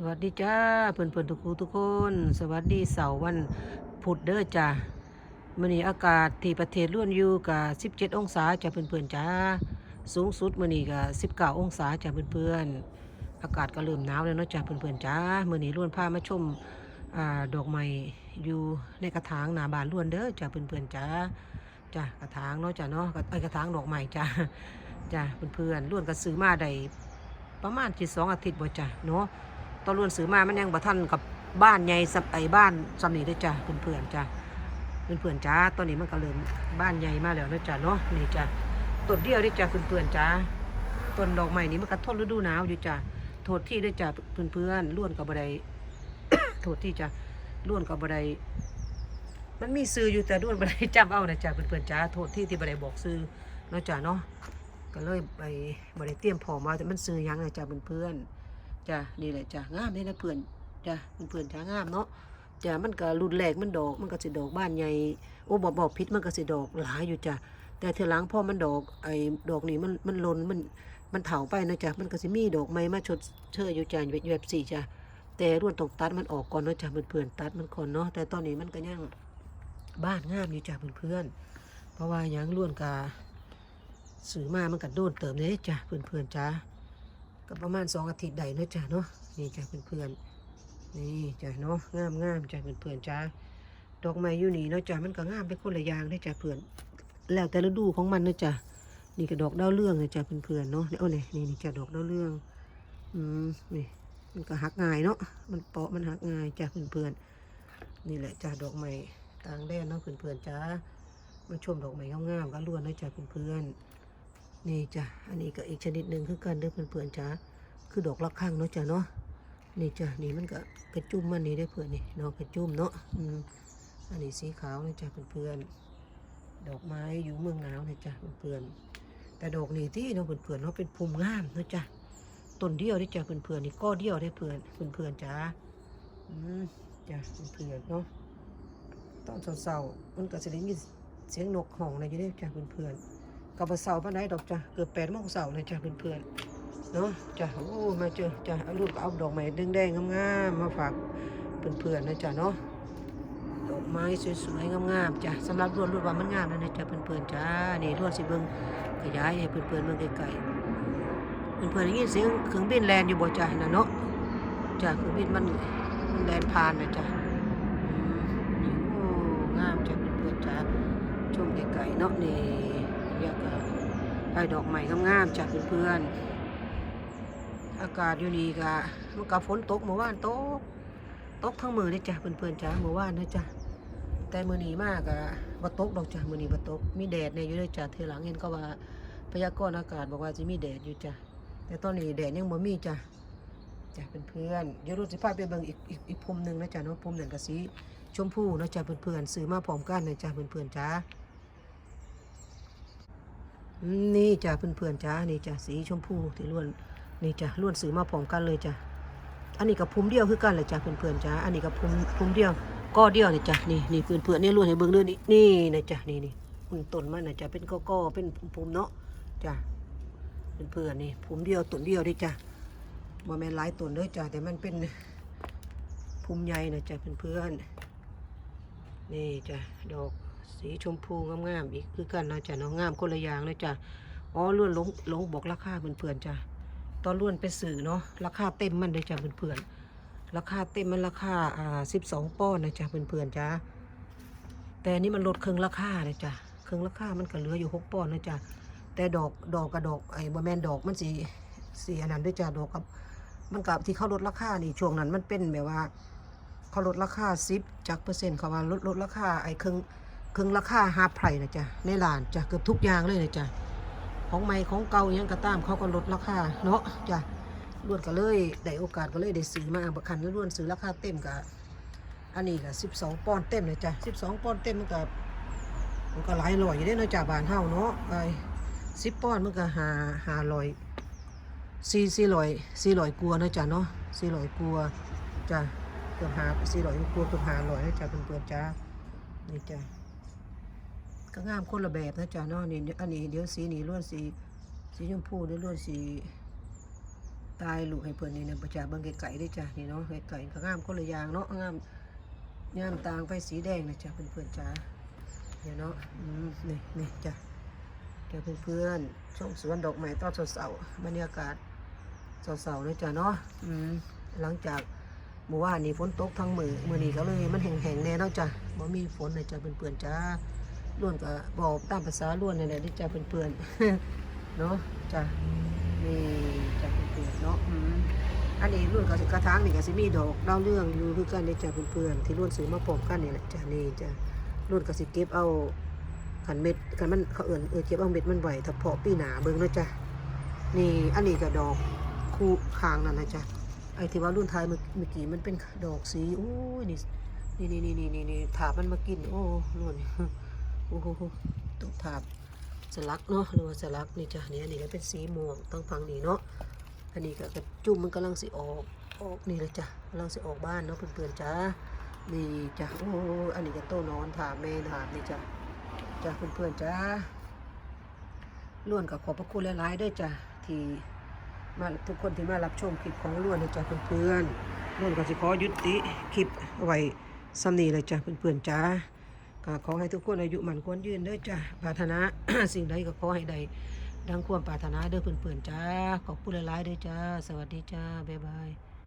สวัสดีจ้าเพื่อนเพื่อนทุกคูทุกคน สวัสดีเสาร์วันพุธเด้อจ้ามื่อนี้อากาศที่ประเทศล้วนอยู่กับ17 องศาจ้าเพื่อนเพื่อนจ้าสูงสุดมื่อนี้กับ19 องศาจ้าเพื่อนเพื่อนอากาศก็เริ่มหนาวแล้วเนาะจ้าเพื่อนเพื่อนจ้ามื่อนี้ล้วนพามาชมอดอกไม้อยู่ในกระถางหนาบานล้วนเด้อจ้าเพื่อนเพื่อนจ้าจ้ากระถางเนาะจ้าเนาะไอกระถางดอกไม้จ้าจ้าเพื่อนเพื่อนล้วนก็ซื้อมาได้ประมาณที่สองอาทิตย์บ่จ้าเนาะ ตอนรวนซื้อมามันยังบ่ทันกับบ้านใหญ่สับไอบ้านสำนีเด้อจ้ะเพื่อนๆจ้ะเพื่อนๆจ้าตอนนี้มันก็เริ่มบ้านใหญ่มาแล้วนะจ้ะเนาะนี่จ้ะต้นเดียวด้อจ้ะเพื่อนๆจ้าต้นดอกไม้นี่มันก็ทนฤดูหนาวอยู่จ้ะโทษที่ด้อจ้ะเพื่อนๆล้วนกับบ่ไดโทษที่จ้ะล้วนกับบ่ไดมันมีซื้ออยู่แต่ล้วนบ่ได้จำเอานะจ้ะเพื่อนๆจ้าโทษที่ที่บ่ไดบอกซื้อเนาะจ้ะเนาะก็เลยไปบ่ไดเตรียมพอมมาแต่มันซื้อยังนะจ้ะเพื่อนๆ จ้ะนี่แหละจ้ะงามเลยนะเพื่อนจ้ะเพื่อนจ้างามเนาะจ้ะมันก็รุนแรกมันดอก มันก็สิดอกบ้านใหญ่โอ้บอกบอกพิษมันก็สิดอกหลายอยู่จ้ะแต่เทอหลังพ่อมันดอกไอ้ดอกนี้มันมันลนมันมันเถาไปนะจ้ะมันก็สิมีดอกไม้มาชดเชยอยู่จ้ะแบบแบบสี่จ้ะแต่ร่วนตรงตัดมันออกก่อนเนาะจ้ะเพื่อนๆตัดมันก่อนเนาะแต่ตอนนี้มันก็ยังบ้านงามอยู่จ้ะเพื่อนๆเพราะว่ายังร่วนกาซื้อมามันก็โดนเติมเลยจ้ะเพื่อนๆจ้ะ ก็ประมาณสองอาทิตย์ใดเนาะจ้ะเนาะนี่จ้ะเพื่อนๆนี่จ้ะเนาะงามงามจ้ะเพื่อนๆจ้ะดอกไม้อยู่นี่เนาะจ้ะมันก็งามไปคนละอย่างเด้จ้ะเพื่อนแล้วแต่ฤดูของมันเนาะจ้ะนี่ก็ดอกดาวเรืองนะจ้ะเพื่อนๆเนาะโอ้นี่นี่นี่จ้ะดอกดาวเรืองอืมนี่มันก็หักง่ายเนาะมันเปาะมันหักง่ายจ้ะเพื่อนๆนี่แหละจ้ะดอกไม้ต่างแดนเนาะเพื่อนๆจ้ะมาชมดอกไม้งามๆกันล้วนเนะจ้ะเพื่อนๆ นี่จ้ะ อันนี้ก็อีกชนิดหนึ่งคือกันเด้อเพื่อนๆจ้าคือดอกละข้างเนาะจ้ะเนาะ นี่จ้ะ นี่มันก็กระจุ่มมันนี่ได้อเพื่อนนี่เนาะกระจุ่มเนาะ อืม อันนี้สีขาวนะจ้ะเพื่อนๆ ดอกไม้อยู่เมืองหนาวนะจ้ะเพื่อนๆ แต่ดอกนี่ที่เนาะเพื่อนๆเนาะเป็นภูมิงามเนาะจ้ะ ต้นเดียวได้จ้ะเพื่อนๆนี่ก้อเดียวได้เพื่อนเพื่อนๆจ้าอืมจ้ะเพื่อนๆเนาะ ตอนเศร้าๆมันก็จะได้ยินเสียงนกห้องอะอยู่ได้จ้ะเพื่อนๆ กับเสาร์ปานใดดอกจ้ะเกือบแปดโมงเสาร์เลยจ้ะเพื่อนๆเนาะจ้ะโอ้มาเจอจ้ะเอาลูกเอาดอกไม้แดงๆงามๆมาฝากเพื่อนๆนะจ้ะเนาะดอกไม้สวยๆงามๆจ้ะสำหรับรวนรวนว่ามันงามนะจ้ะเพื่อนๆจ้านี่รวนสิเบิ่งขยายให้เพื่อนๆเบิ่งไกลๆเพื่อนๆได้ยินเสียงเครื่องบินแลนอยู่บ่จ้ะนะเนาะจ้ะเครื่องบินมันมันแลนผ่านนะจ้ะอืมนี่โอ้งามจ้ะเพื่อนๆจ้าชมไกลๆเนาะนี่ ไอ้ดอกใหม่งามๆจากเพื่อนๆอากาศอยู่นี่ก็มันกับฝนตกเมื่อวานตกตกทั้งมือเลยจ้ะเพื่อนๆจ้ะเมื่อวานนะจ้ะแต่มือนี้มากอะบ่ตกดอกจ้ะมือนี้บ่ตกมีแดดเนี่ยอยู่เลยจ้ะเทอหลังเห็นก็ว่าพยากรณ์อากาศบอกว่าจะมีแดดอยู่จ้ะแต่ตอนนี้แดดยังบ่มีจ้ะจ้ะเพื่อนๆเดี๋ยวเราจะพาไปเบิ่งอีกอีกอีกภูมิหนึ่งนะจ้ะเนาะภูมิหนึ่งกับสีชมพูนะจ้ะเพื่อนๆซื้อมาพร้อมกันนะจ้ะเพื่อนๆจ้ะอืม นี่จ้ะเพื่อนๆจ้านี่จ้ะสีชมพูที่ล้วนนี่จ้ะล้วนซื้อมาพร้อมกันเลยจ้ะอันนี้กับพุ่มเดียวคือกันเลยจ้ะเพื่อนๆจ้าอันนี้กับพุ่มพุ่มเดียวก้อเดียวนี่จ้ะนี่นี่เพื่อนๆนี่ล้วนให้เบิ่งเด้องนี่นี่นะจ้ะนี่นี่มันต้นมันนะจ้ะเป็นก้อๆเป็นพุ่มเนาะจ้ะเพื่อนๆนี่พุ่มเดียวต้นเดียวเด้จ้ะบ่แม่นหลายต้นเด้อจ้ะแต่มันเป็นพุ่มใหญ่นะจ้ะเพื่อนๆนี่จ้ะดอก สีชมพูงามๆอีกคือกันนะจ๊ะเน้องามคนละอย่างเลยจ้ะอ๋อล้วนลงลงบอกราคาเพื่อนๆจ้ะตอนล้วนไปสื่อเนาะราคาเต็มมันเลยจ้ะเพื่อนๆราคาเต็มมันราคาอ่าสิบสองป้อนนะจ๊ะเพื่อนๆจ้ะแต่นี่มันลดครึ่งราคาเลยจ้ะครึ่งราคามันก็เหลืออยู่หกป้อนนะจ๊ะแต่ดอกดอกกับดอกไอ้บะแมนดอกมันสีสีอันนั้นด้วยจ้ะดอกกับมันกับที่เขาลดราคานี่ช่วงนั้นมันเป็นแบบว่าเขาลดราคาสิบจากเปอร์เซ็นต์เขาว่าลดลดราคาไอ้เครึ่ง เครึ่องราคาฮาไพรนะจ๊ะในร้านจ้ะเกือบทุกอย่างเลยนะจ๊ะของใหม่ของเก่าอิหยังก็ตามเขาก็ลดราคาเนาะจ้ะล้วนก็เลยได้โอกาสก็เลยได้ซื้อมาบักคันแล้วล้วนซื้อราคาเต็มกับอันนี้ก็สิบสองปอนด์เต็มเลยจ้ะสิบสองปอนด์เต็มมันก็มันก็หลายร้อยอยู่เด้เนาะจ้ะบานเฮาเนาะไอ้สิบปอนด์มันก็หาหาร้อยสี่สี่ร้อยสี่ร้อยกลัวเนาะจ้ะเนาะสี่ร้อยกลัวจ้ะเกือบหาสี่ร้อยกลัวเกือบหาร้อยนะจ้ะเพื่อนๆจ้ะนี่จ้ะ ก็งามคนละแบบนะจ๊ะเนาะนี่อันนี้เดี๋ยวสีนี่ล้วนสีสีชมพูเดี๋ยวล้วนสีตายลูกให้เพิ่อนนี่นะประจาเบิ่งไกลๆได้จ้ะนี่เนาะไกลๆก็งามคนละอย่างเนาะงามงามต่างไปสีแดงนะจ้ะเพื่อนๆจ้าเนี่ยเนาะอืมนี่นี่จ้ะเดี๋ยวเพื่อนๆชมสวนดอกไม้ตอนเสาๆบรรยากาศเสาๆเลยจ้ะเนาะอืมหลังจากเมื่อวานนี้ฝนตกทั้งมือมือนี้ก็เลยมันแห้งๆแน่เนาะจ้ะบ่มีฝนเลยจ้ะเพื่อนๆจ้า ล้วนก็บอกตามภาษาล้วนนั่นแหละเด้อจ้ะเพื่อนๆเนาะจ้ะนี่จากเพื่อนๆเนาะอันนี้รุ่นกกระถางนี่ก็สิมีดอกดาเรื่องอยู่คือกันนี่จ้ะเพื่อนๆที่รุ่นซื้อมาพร้อมกันนี่แหละจ้ะนี่จ้ะรุ่นก็สิเก็บเอาขันเม็ดขันมันเขาเอื่นเออเก็บเอาเม็ดมันไหวถ้าเพาะปีหนาเบิ่งเนะจ้ะนี่อันนี้ก็ดอกคู่คางนั่นนะจ้ะไอ้ที่ว่ารุ่นไทายเมื่อเมื่อกี้มันเป็นดอกสีโอ้ยนี่นี่นี่นี่นี่นี่ถาบมันมากิน โอ้รุ่น โอ้โหตกถาบสลักเนาะหรือว่าสลักนี่จ้ะนี่อันนี้ก็เป็นสีม่วงตั้งพังนี่เนาะอันนี้ก็กระจุ่มมันกำลังสิออกออกนี่เลยจ้ะกำลังสิออกบ้านเนาะเพื่อนๆจ้านี่จ้ะโอ้อันนี้ก็โต้นอนถามแม่ถามนี่จ้ะจ้ะเพื่อนๆจ้าล้วนกับขอบพระคุณหลายๆด้วยจ้ะที่มาทุกคนที่มารับชมคลิปของล้วนนะจ้ะเพื่อนๆล้วนก็สิขอยุติคลิปไว้ซ้ำนี้เลยจ้ะเพื่อนๆจ้า ก็ขอให้ทุกคนอายุมันควรยืนเด้อจ้าปรารถนาสิ่งใดก็ขอให้ได้ดังความปรารถนาเด้อเพื่อนๆจ้าขอบคุณหลายๆเด้อจ้า สวัสดีจ้า บ๊ายบาย